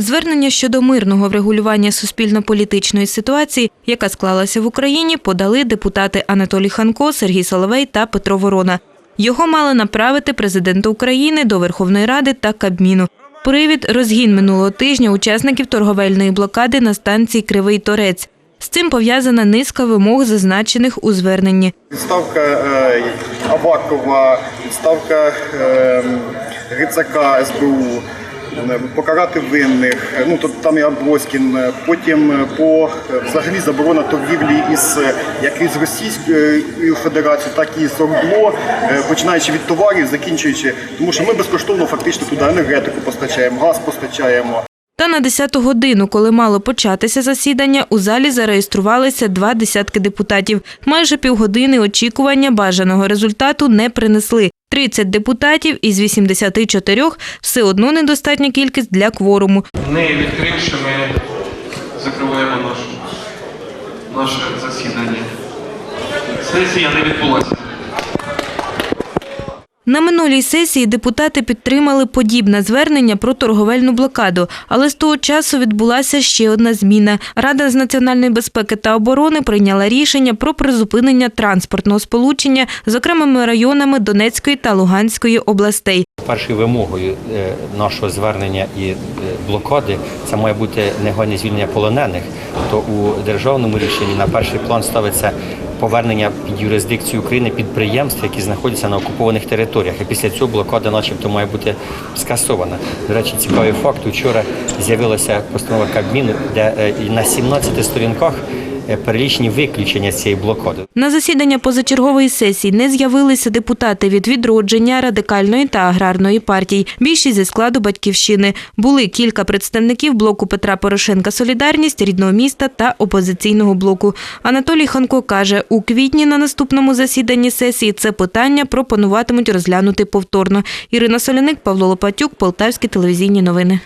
Звернення щодо мирного врегулювання суспільно-політичної ситуації, яка склалася в Україні, подали депутати Анатолій Ханко, Сергій Соловей та Петро Ворона. Його мали направити президенту України до Верховної Ради та Кабміну. Привід розгін минулого тижня учасників торговельної блокади на станції Кривий Торець. З цим пов'язана низка вимог, зазначених у зверненні. Відставка е, Авакова, відставка е, Грицака СБУ, е, покарати винних, е, ну то там і Аброськін, е, потім е, по е, взагалі заборона торгівлі із е, як із Російською Федерацією, так і з ОРДЛО, е, починаючи від товарів, закінчуючи, тому що ми безкоштовно фактично туди енергетику постачаємо, газ постачаємо. Та на 10 годину, коли мало початися засідання, у залі зареєструвалися два десятки депутатів. Майже півгодини очікування бажаного результату не принесли. 30 депутатів із 84 – все одно недостатня кількість для кворуму. Не відкривши, ми закриваємо нашу, наше засідання. Сесія не відбулася. На минулій сесії депутати підтримали подібне звернення про торговельну блокаду, але з того часу відбулася ще одна зміна. Рада з національної безпеки та оборони прийняла рішення про призупинення транспортного сполучення з окремими районами Донецької та Луганської областей. Першою вимогою е, нашого звернення і е, блокади це має бути негайне звільнення полонених. То у державному рішенні на перший план ставиться повернення під юрисдикцію України підприємств, які знаходяться на окупованих територіях. І після цього блокада, начебто, має бути скасована. До речі, цікавий факт. Вчора з'явилася постанова Кабміну, де е, на 17 сторінках перелічені виключення з цієї блокади. На засідання позачергової сесії не з'явилися депутати від відродження радикальної та аграрної партій. Більшість зі складу батьківщини були кілька представників блоку Петра Порошенка Солідарність рідного міста та опозиційного блоку. Анатолій Ханко каже, у квітні на наступному засіданні сесії це питання пропонуватимуть розглянути повторно. Ірина Соляник, Павло Лопатюк, Полтавські телевізійні новини.